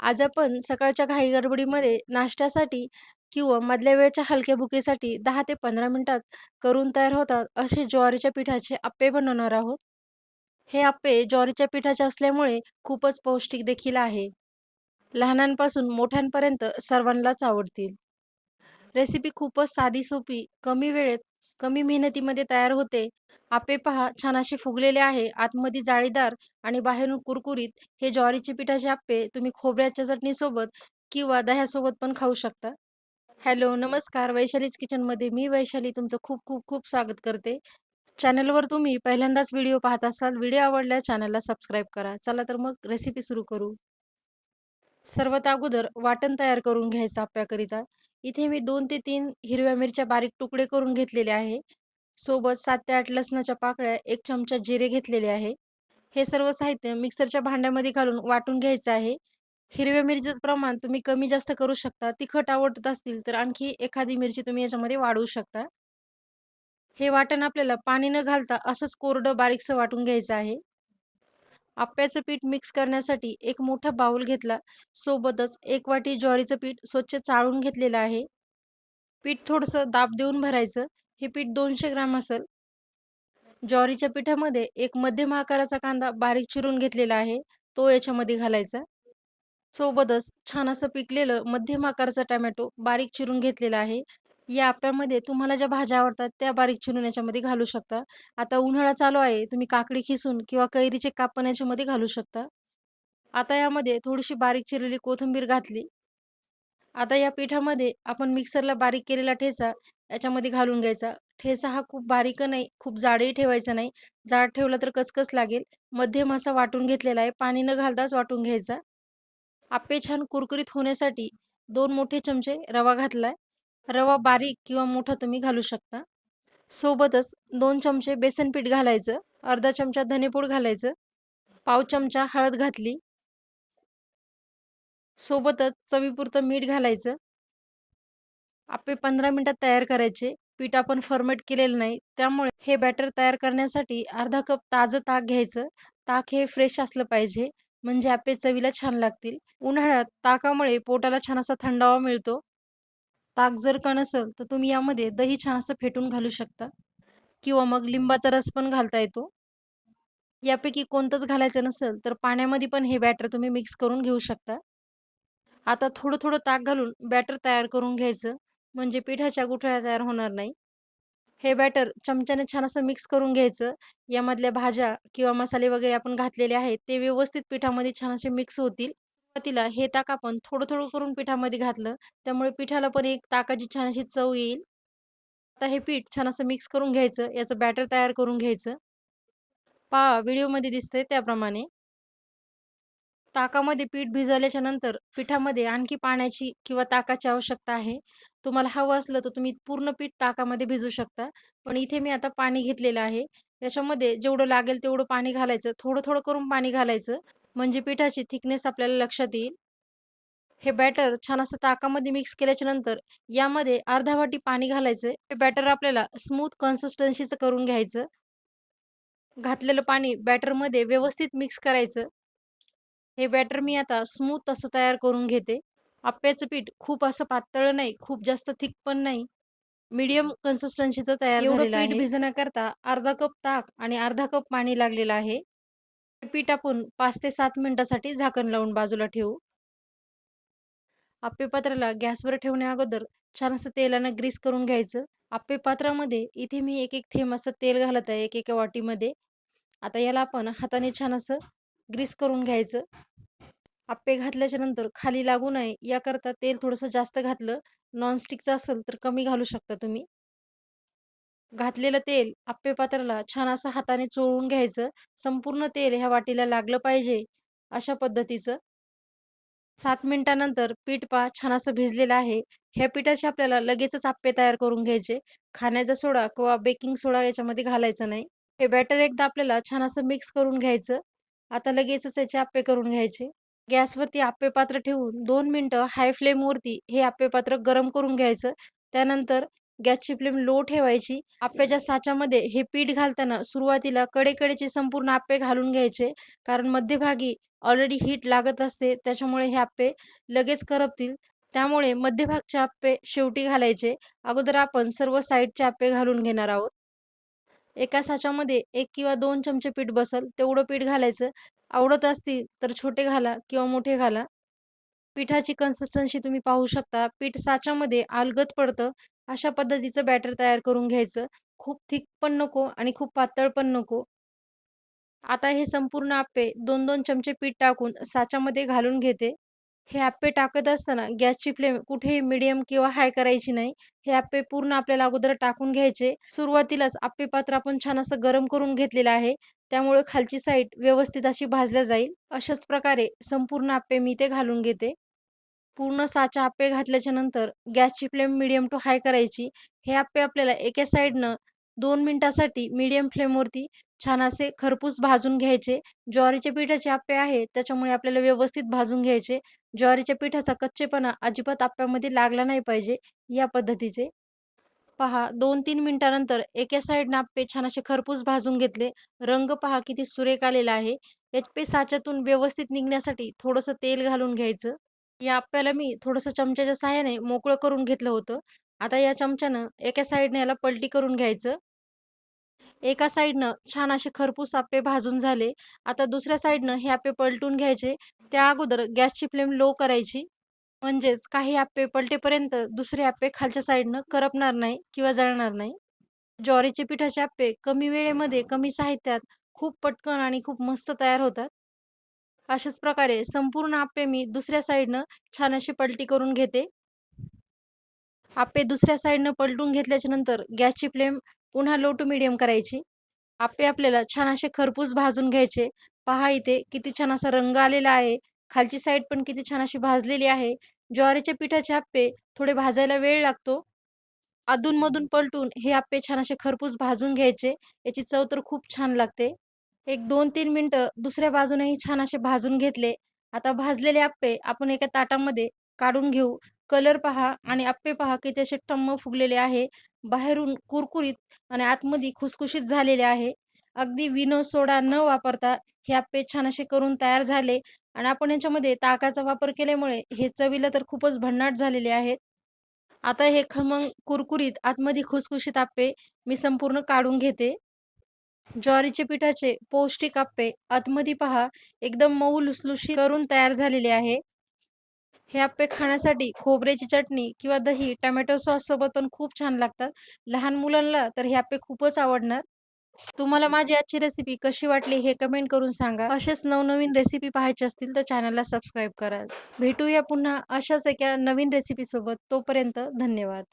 आज आपण सकाळच्या घाई-गडबडीमध्ये नाश्त्यासाठी किंवा मधल्या वेळच्या हलक्या भुकेसाठी दहा ते 15 मिनिटात करून तयार होतात असे ज्वारीच्या पिठाचे आप्पे बनवणार आहोत. हे आप्पे ज्वारीच्या पिठाचे असल्यामुळे खूपच पौष्टिक देखील आहे. लहानांपासून मोठ्यांपर्यंत सर्वांनाच आवडतील. रेसिपी खूपच साधी सोपी, कमी वेळेत, कमी मेहनतीमध्ये तयार होते. आपे पहा छान असे फुगलेले आहे. आतमध्ये जाळीदार आणि बाहेरून कुरकुरीत. हे ज्वारीचे पिठाचे आप्पे तुम्ही खोबऱ्याच्या चटणीसोबत किंवा दह्यासोबत पण खाऊ शकता. हॅलो, नमस्कार. वैशालीज किचनमध्ये मी वैशाली तुमचं खूप खूप खूप स्वागत करते. चॅनलवर तुम्ही पहिल्यांदाच व्हिडिओ पाहत असाल, व्हिडिओ आवडल्यास चॅनलला सबस्क्राईब करा. चला तर मग रेसिपी सुरू करू. सर्वात अगोदर वाटण तयार करून घ्यायचं आपल्याकरिता इथे मी 2 ते 3 हिरव्या मिरच्या बारीक तुकडे करून घेतलेले आहे. सोबत 7 ते 8 लसणाच्या पाकळ्या, 1 चमचा जिरे घेतलेले आहे. हे सर्व साहित्य मिक्सरच्या भांड्यामध्ये घालून वाटून घ्यायचं आहे. हिरव्या मिरचीचं प्रमाण तुम्ही कमी जास्त करू शकता. तिखट आवडत असतील तर आणखी एखादी मिरची तुम्ही याच्यामध्ये वाढवू शकता. हे वाटण आपल्याला पाणी न घालता असंच कोरडं बारीकसं वाटून घ्यायचं आहे. आप्याचं पीठ मिक्स करण्यासाठी एक मोठा बाउल घेतला. सोबतच एक वाटी ज्वारीचं पीठ स्वच्छ चाळून घेतलेलं आहे. पीठ थोडंसं दाब देऊन भरायचं. हे पीठ दोनशे ग्राम असेल. ज्वारीच्या पिठामध्ये एक मध्यम आकाराचा कांदा बारीक चिरून घेतलेला आहे. तो याच्यामध्ये घालायचा. सोबतच छान असं पिकलेलं मध्यम आकाराचा टोमॅटो बारीक चिरून घेतलेला आहे. या आप्यामध्ये तुम्हाला ज्या भाज्या आवडतात त्या बारीक चिरून याच्यामध्ये घालू शकता. आता उन्हाळा चालू आहे. तुम्ही काकडी खिसून किंवा कैरीचे काप पण याच्यामध्ये घालू शकता. आता यामध्ये थोडीशी बारीक चिरलेली कोथिंबीर घातली. आता या पिठामध्ये आपण मिक्सरला बारीक केलेला ठेचा याच्यामध्ये घालून घ्यायचा. ठेचा हा खूप बारीक नाही, खूप जाडही ठेवायचा नाही. जाड ठेवला तर कचकच लागेल. मध्यम असा वाटून घेतलेला आहे. पाणी न घालताच वाटून घ्यायचा. आप्पे छान कुरकुरीत होण्यासाठी दोन मोठे चमचे रवा घातलाय. रवा बारीक किंवा मोठा तुम्ही घालू शकता. सोबतच दोन चमचे बेसन पीठ घालायचं. अर्धा चमचा धनेपूड घालायचं. पाव चमचा हळद घातली. सोबतच चवीपुरतं मीठ घालायचं. आपे पंधरा मिनिटात तयार करायचे. पीठ आपण फर्मेट केलेलं नाही. त्यामुळे हे बॅटर तयार करण्यासाठी अर्धा कप ताजं ताक घ्यायचं. ताक हे फ्रेश असलं पाहिजे. म्हणजे आपे चवीला छान लागतील. उन्हाळ्यात ताकामुळे पोटाला छान असा थंडावा मिळतो. ताक जर का नसेल तर तुम्ही यामध्ये दही छान असं फेटून घालू शकता किंवा मग लिंबाचा रस पण घालता येतो. यापैकी कोणतंच घालायचं नसेल तर पाण्यामध्ये पण हे बॅटर तुम्ही मिक्स करून घेऊ शकता. आता थोडं-थोडं ताक घालून बॅटर तयार करून घ्यायचं. म्हणजे पिठाच्या गुठळ्या तयार होणार नाही. हे बॅटर चमच्याने छान असं मिक्स करून घ्यायचं. यामधल्या भाज्या किंवा मसाले वगैरे आपण घातलेले आहेत ते व्यवस्थित पिठामध्ये छान असे मिक्स होतील. सुरुवातीला हे ताक आपण थोडं-थोडं करून पिठामध्ये घातलं. त्यामुळे पिठाला पण एक ताकाची छान अशी चव येईल. आता हे पीठ छान असं मिक्स करून घ्यायचं. याचं बॅटर तयार करून घ्यायचं. पहा व्हिडिओमध्ये दिसतंय त्याप्रमाणे. ताकामध्ये पीठ भिजवल्याच्या नंतर पिठामध्ये आणखी पाण्याची किंवा ताकाची आवश्यकता आहे. तुम्हाला हवं असलं तर तुम्ही पूर्ण पीठ ताकामध्ये भिजवू शकता. पण इथे मी आता पाणी घेतलेलं आहे. याच्यामध्ये जेवढं लागेल तेवढं पाणी घालायचं. थोडं-थोडं करून पाणी घालायचं. म्हणजे पिठाची थिकनेस आपल्याला लक्षात येईल. हे बॅटर छान असं ताकामध्ये मिक्स केल्याच्यानंतर यामध्ये अर्धा वाटी पाणी घालायचं. हे बॅटर आपल्याला स्मूथ कन्सिस्टन्सीचं करून घ्यायचं. घातलेलं पाणी बॅटरमध्ये व्यवस्थित मिक्स करायचं. हे बॅटर मी आता स्मूथ असं तयार करून घेते. अप्प्याचं पीठ खूप असं पातळ नाही, खूप जास्त थिक पण नाही. मीडियम कन्सिस्टन्सीचं तयार झालेलं आहे. पीठ भिजण्याकरता अर्धा कप ताक आणि अर्धा कप पाणी लागलेलं आहे. पीठ आपण पाच ते सात मिनिटासाठी झाकण लावून बाजूला ठेवू. अप्पे पात्राला गॅसवर ठेवण्या अगोदर छान असं तेलानं ग्रीस करून घ्यायचं. अप्पे पात्रामध्ये इथे मी एक-एक थेंब असं तेल घालत आहे एक एका वाटीमध्ये. आता याला आपण हाताने छान असं ग्रीस करून घ्यायचं. आप्पे घातल्याच्या नंतर खाली लागू नये याकरता तेल थोडंसं जास्त घातलं. नॉनस्टिकचं असेल तर कमी घालू शकता तुम्ही. घातलेलं तेल आप्पे पात्राला छान असं हाताने चोळून घ्यायचं. संपूर्ण तेल ह्या वाटीला लागलं पाहिजे अशा पद्धतीचं. 7 मिनिटानंतर पीठ पहा छान असं भिजलेलं आहे. ह्या पिठाचे आपल्याला लगेचच आप्पे तयार करून घ्यायचे. खाण्याचा सोडा किंवा बेकिंग सोडा याच्यामध्ये घालायचा नाही. हे बॅटर एकदा आपल्याला छान असं मिक्स करून घ्यायचं. आता लगेचच याचे आप्पे करून घ्यायचे. गॅसवरती आप्पे पात्र ठेवून 2 मिनिटं हाय फ्लेमवरती हे आप्पे पात्र गरम करून घ्यायचं. त्यानंतर गॅसची फ्लेम लो ठेवायची. आप्याच्या साच्यामध्ये हे पीठ घालताना सुरुवातीला कडेकडेचे संपूर्ण आप्पे घालून घ्यायचे. कारण मध्यभागी ऑलरेडी हीट लागत असते. त्याच्यामुळे हे आप्पे लगेच करपतील. त्यामुळे मध्यभागचे आप्पे शेवटी घालायचे. अगोदर आपण सर्व साईडचे आप्पे घालून घेणार आहोत. एका साच्यामध्ये एक किंवा दोन चमचे पीठ बसल तेवढं पीठ घालायचं. आवडत असतील तर छोटे घाला किंवा मोठे घाला. पिठाची कन्सिस्टन्सी तुम्ही पाहू शकता. पीठ साच्यामध्ये अलगद पडतं. अशा पद्धतीचं बॅटर तयार करून घ्यायचं. खूप थिक पण नको आणि खूप पातळ पण नको. आता हे संपूर्ण आप्पे 2-2 चमचे पीठ टाकून साच्यामध्ये घालून घेते. हे आप्पे टाकत असताना गॅसची फ्लेम कुठेही मीडियम किंवा हाय करायची नाही. हे आप्पे पूर्ण आपल्याला अगोदर टाकून घ्यायचे. सुरुवातीलाच आप्पे पात्र आपण छान असं गरम करून घेतलेलं आहे. त्यामुळे खालची साईड व्यवस्थित अशी भाजल्या जाईल. अशाच प्रकारे संपूर्ण आप्पे मी ते घालून घेते. पूर्ण साचा आप्पे घातल्याच्या नंतर गॅसची फ्लेम मीडियम टू हाय करायची. हे आप्पे आपल्याला एका साइडनं 2 मिनिटासाठी मीडियम फ्लेमवरती छान असे खरपूस भाजून घ्यायचे. ज्वारीच्या पिठाचे आप्पे आहेत त्याच्यामुळे आपल्याला व्यवस्थित भाजून घ्यायचे. ज्वारीच्या पिठाचा कच्चेपणा अजिबात आप्यामध्ये लागला नाही पाहिजे या पद्धतीचे. पहा 2-3 मिनिटानंतर एका साइडनं आप्पे छान असे खरपूस भाजून घेतले. रंग पहा किती सुरेख आलेला आहे. आप्पे साच्यातून व्यवस्थित निघण्यासाठी थोडंसं तेल घालून घ्यायचं. या आप्याला मी थोडंसं चमच्याच्या सहाय्याने मोकळं करून घेतलं होतं. आता या चमच्यानं एका साईडने याला पलटी करून घ्यायचं. एका साईडनं छान असे खरपूस आप्पे भाजून झाले. आता दुसऱ्या साईडनं हे आप्पे पलटून घ्यायचे. त्या अगोदर गॅसची फ्लेम लो करायची. म्हणजेच काही आप्पे पलटेपर्यंत दुसरे आप्पे खालच्या साईडनं करपणार नाही किंवा जळणार नाही. ज्वारीचे पिठाचे आप्पे कमी वेळेमध्ये कमी साहित्यात खूप पटकन आणि खूप मस्त तयार होतात. अशाच प्रकारे संपूर्ण आप्पे मी दुसऱ्या साईडनं छान अशी पलटी करून घेते. आप्पे दुसऱ्या साईडनं पलटून घेतल्याच्या नंतर गॅसची फ्लेम पुन्हा लो टू मिडियम करायची. आप्पे आपल्याला छान असे खरपूस भाजून घ्यायचे. पहा इथे किती छान असा रंग आलेला आहे. खालची साईड पण किती छान अशी भाजलेली आहे. ज्वारीच्या पिठाचे आप्पे थोडे भाजायला वेळ लागतो. अधूनमधून पलटून हे आप्पे छान असे खरपूस भाजून घ्यायचे. याची चव तर खूप छान लागते. एक 2-3 मिनिटं दुसऱ्या बाजूनेही छान असे भाजून घेतले. आता भाजलेले आप्पे आपण एका ताटामध्ये काढून घेऊ. कलर पहा आणि आप्पे पहा किती असे टम्म फुगलेले आहे. बाहेरून कुरकुरीत आणि आतमध्ये खुसखुशीत झालेले आहे. अगदी विनो, सोडा न वापरता हे आप्पे छान असे करून तयार झाले आणि आपण याच्यामध्ये ताकाचा वापर केल्यामुळे हे चवीला तर खूपच भन्नाट झालेले आहेत. आता हे खमंग, कुरकुरीत, आतमध्ये खुसखुशीत आप्पे मी संपूर्ण काढून घेते. ज्वारीच्या पिठाचे पौष्टिक आप्पे आतमध्ये पहा एकदम मऊ लुसलुशी करून तयार झालेले आहे. हे आप्पे खाण्यासाठी खोबऱ्याची चटणी किंवा दही, टमॅटो सॉस सोबत पण खूप छान लागतात. लहान मुलांना तर हे आप्पे खूपच आवडणार. तुम्हाला माझी आजची रेसिपी कशी वाटली हे कमेंट करून सांगा. असेच नवनवीन रेसिपी पाहायचे असतील तर चॅनलला सबस्क्राईब करा. भेटूया पुन्हा अशाच एका नवीन रेसिपीसोबत. तोपर्यंत धन्यवाद.